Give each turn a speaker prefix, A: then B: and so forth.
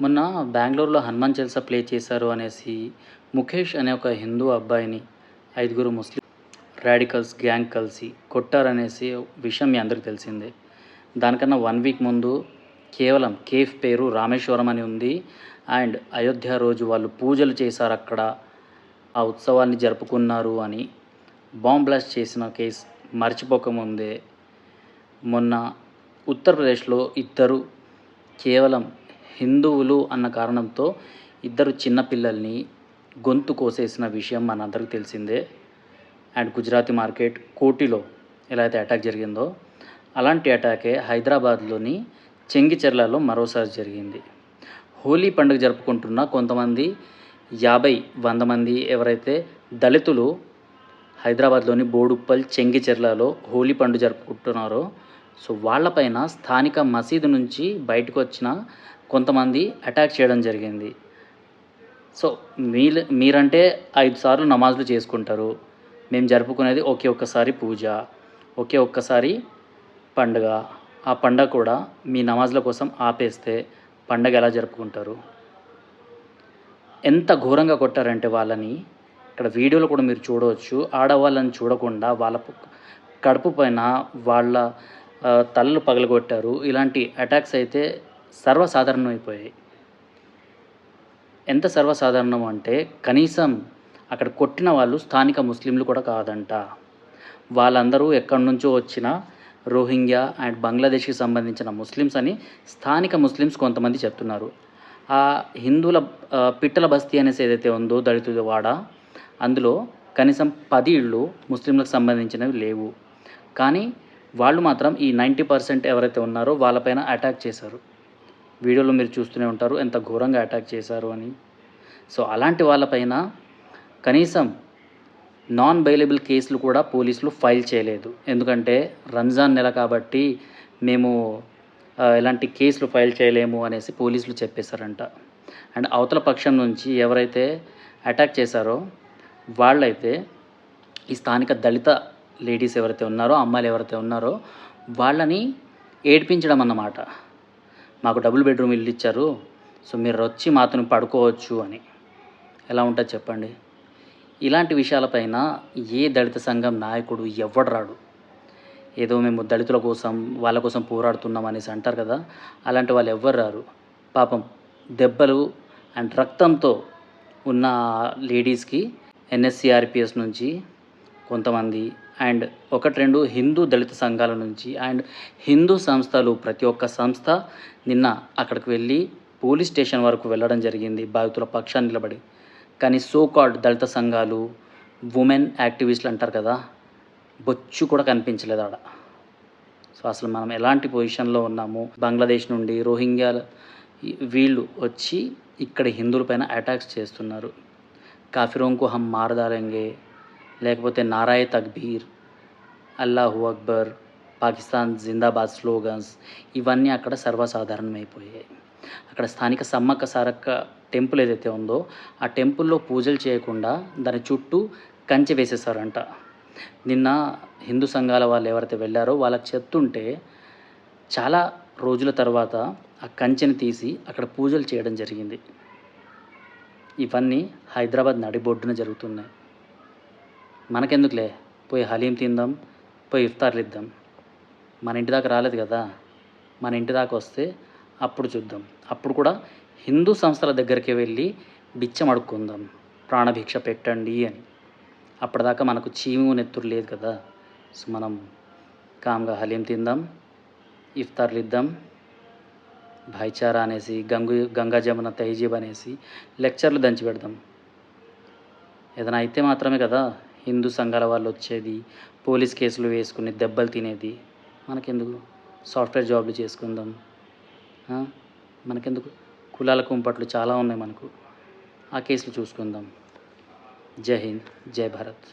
A: మొన్న బెంగళూరులో హనుమాన్ చాలీసా ప్లే చేశారు అనేసి ముఖేష్ అనే ఒక హిందూ అబ్బాయిని ఐదుగురు ముస్లిం రాడికల్స్ గ్యాంగ్ కలిసి కొట్టారనేసి విషయం మీ అందరికీ తెలిసిందే. దానికన్నా వన్ వీక్ ముందు కేవలం కేఫ్ పేరు రామేశ్వరం అని ఉంది. అండ్ అయోధ్య రోజు వాళ్ళు పూజలు చేశారు అక్కడ. ఆ ఉత్సవాన్ని జరుపుకున్నారు అని బాంబ్ బ్లాస్ట్ చేసిన కేసు మర్చిపోకముందే. మొన్న ఉత్తరప్రదేశ్లో ఇద్దరు కేవలం హిందువులు అన్న కారణంతో ఇద్దరు చిన్నపిల్లల్ని గొంతు కోసేసిన విషయం మనందరికీ తెలిసిందే. అండ్ గుజరాతీ మార్కెట్ కోటిలో ఎలా అయితే అటాక్ జరిగిందో అలాంటి అటాకే హైదరాబాద్లోని చెంగిచెర్లలో మరోసారి జరిగింది. హోలీ పండుగ జరుపుకుంటున్న కొంతమంది యాభై వంద మంది ఎవరైతే దళితులు హైదరాబాద్లోని బోడుప్పల్ చెంగిచెర్లలో హోలీ పండుగ జరుపుకుంటున్నారో సో వాళ్ళపైన స్థానిక మసీదు నుంచి బయటకు వచ్చిన కొంతమంది అటాక్ చేయడం జరిగింది. సో మీరు మీరంటే ఐదు సార్లు నమాజులు చేసుకుంటారు. మేము జరుపుకునేది ఒకే ఒక్కసారి పూజ ఒకే ఒక్కసారి పండుగ. ఆ పండగ కూడా మీ నమాజ్ల కోసం ఆపేస్తే పండగ ఎలా జరుపుకుంటారు? ఎంత ఘోరంగా కొట్టారంటే వాళ్ళని. ఇక్కడ వీడియోలో కూడా మీరు చూడవచ్చు. ఆడవాళ్ళని చూడకుండా వాళ్ళ కడుపు పైన వాళ్ళ తలలు పగలగొట్టారు. ఇలాంటి అటాక్స్ అయితే సర్వసాధారణం అయిపోయాయి ఎంత సర్వసాధారణం అంటే కనీసం అక్కడ కొట్టిన వాళ్ళు స్థానిక ముస్లింలు కూడా కాదంట. వాళ్ళందరూ ఎక్కడి నుంచో వచ్చిన రోహింగ్యా అండ్ బంగ్లాదేశ్కి సంబంధించిన ముస్లిమ్స్ అని స్థానిక ముస్లిమ్స్ కొంతమంది చెప్తున్నారు. ఆ హిందువుల పిట్టల బస్తీ అనేసి ఏదైతే ఉందో దళితుల వాడ అందులో కనీసం పది ఇళ్ళు ముస్లింలకు సంబంధించినవి లేవు. కానీ వాళ్ళు మాత్రం ఈ నైంటీ పర్సెంట్ ఎవరైతే ఉన్నారో వాళ్ళపైన అటాక్ చేశారు. వీడియోలో మీరు చూస్తూనే ఉంటారు ఎంత ఘోరంగా అటాక్ చేశారు అని. సో అలాంటి వాళ్ళపైన కనీసం నాన్ బైలబుల్ కేసులు కూడా పోలీసులు ఫైల్ చేయలేదు. ఎందుకంటే రంజాన్ నెల కాబట్టి మేము ఎలాంటి కేసులు ఫైల్ చేయలేము అనేసి పోలీసులు చెప్పేశారంట. అండ్ అవతల పక్షం నుంచి ఎవరైతే అటాక్ చేశారో వాళ్ళైతే ఈ స్థానిక దళిత లేడీస్ ఎవరైతే ఉన్నారో అమ్మాయిలు ఎవరైతే ఉన్నారో వాళ్ళని ఏడ్పించడం అన్నమాట. మాకు డబుల్ బెడ్రూమ్ ఇల్లు ఇచ్చారు. సో మీరు వచ్చి మాతో పడుకోవచ్చు అని. ఎలా ఉంటుంది చెప్పండి? ఇలాంటి విషయాలపైన ఏ దళిత సంఘం నాయకుడు ఎవడు రాడు. ఏదో మేము దళితుల కోసం వాళ్ళ కోసం పోరాడుతున్నాం అనేసి అంటారు కదా అలాంటి వాళ్ళు ఎవ్వరు రారు. పాపం దెబ్బలు అండ్ రక్తంతో ఉన్న లేడీస్కి ఎన్ఎస్సిఆర్పిఎస్ నుంచి కొంతమంది. అండ్ ఒకటి రెండు హిందూ దళిత సంఘాల నుంచి అండ్ హిందూ సంస్థలు ప్రతి ఒక్క సంస్థ నిన్న అక్కడికి వెళ్ళి పోలీస్ స్టేషన్ వరకు వెళ్ళడం జరిగింది బాధితుల పక్షాన్ని నిలబడి. కానీ సో కాల్డ్ దళిత సంఘాలు ఉమెన్ యాక్టివిస్టులు అంటారు కదా బొచ్చు కూడా కనిపించలేదు ఆడ. సో అసలు మనం ఎలాంటి పొజిషన్లో ఉన్నాము? బంగ్లాదేశ్ నుండి రోహింగ్యాల వీళ్ళు వచ్చి ఇక్కడ హిందువులపైన అటాక్స్ చేస్తున్నారు. కాఫిరోంకు హమ్ మారదారంగే లేకపోతే నారాయ తక్బీర్ అల్లాహు అక్బర్ పాకిస్తాన్ జిందాబాద్ స్లోగన్స్ ఇవన్నీ అక్కడ సర్వసాధారణమైపోయాయి. అక్కడ స్థానిక సమ్మక్క సారక్క టెంపుల్ ఏదైతే ఉందో ఆ టెంపుల్లో పూజలు చేయకుండా దాని చుట్టూ కంచె వేసేసారంట నిన్న హిందూ సంఘాల వాళ్ళు ఎవరైతే వెళ్ళారో వాళ్ళకి చెప్తుంటే చాలా రోజుల తర్వాత ఆ కంచెని తీసి అక్కడ పూజలు చేయడం జరిగింది. ఇవన్నీ హైదరాబాద్ నడిబొడ్డున జరుగుతున్నాయి. మనకెందుకులే? పోయి హలీం తిందాం పోయి ఇఫ్తార్లు ఇద్దాం. మన ఇంటి దాకా రాలేదు కదా? మన ఇంటి దాకా వస్తే అప్పుడు చూద్దాం. అప్పుడు కూడా హిందూ సంస్థల దగ్గరికి వెళ్ళి బిచ్చం అడుక్కుందాం. ప్రాణభిక్ష పెట్టండి అని. అప్పటిదాకా మనకు చీము నెత్తురు లేదు కదా? సో మనం కామ్గా హలీం తిందాం ఇఫ్తార్లు ఇద్దాం. భాయిచారా అనేసి గంగు గంగా జమున తహజీబ్ అనేసి లెక్చర్లు దంచి పెడదాం. ఏదైనా అయితే మాత్రమే కదా? హిందూ సంఘాల వాళ్ళు వచ్చేది పోలీస్ కేసులు వేసుకుని దెబ్బలు తినేది. మనకెందుకు? సాఫ్ట్వేర్ జాబ్లు చేసుకుందాం. మనకెందుకు? కులాల కుంపట్లు చాలా ఉన్నాయి మనకు. ఆ కేసులు చూసుకుందాం. జై హింద్ జై భారత్.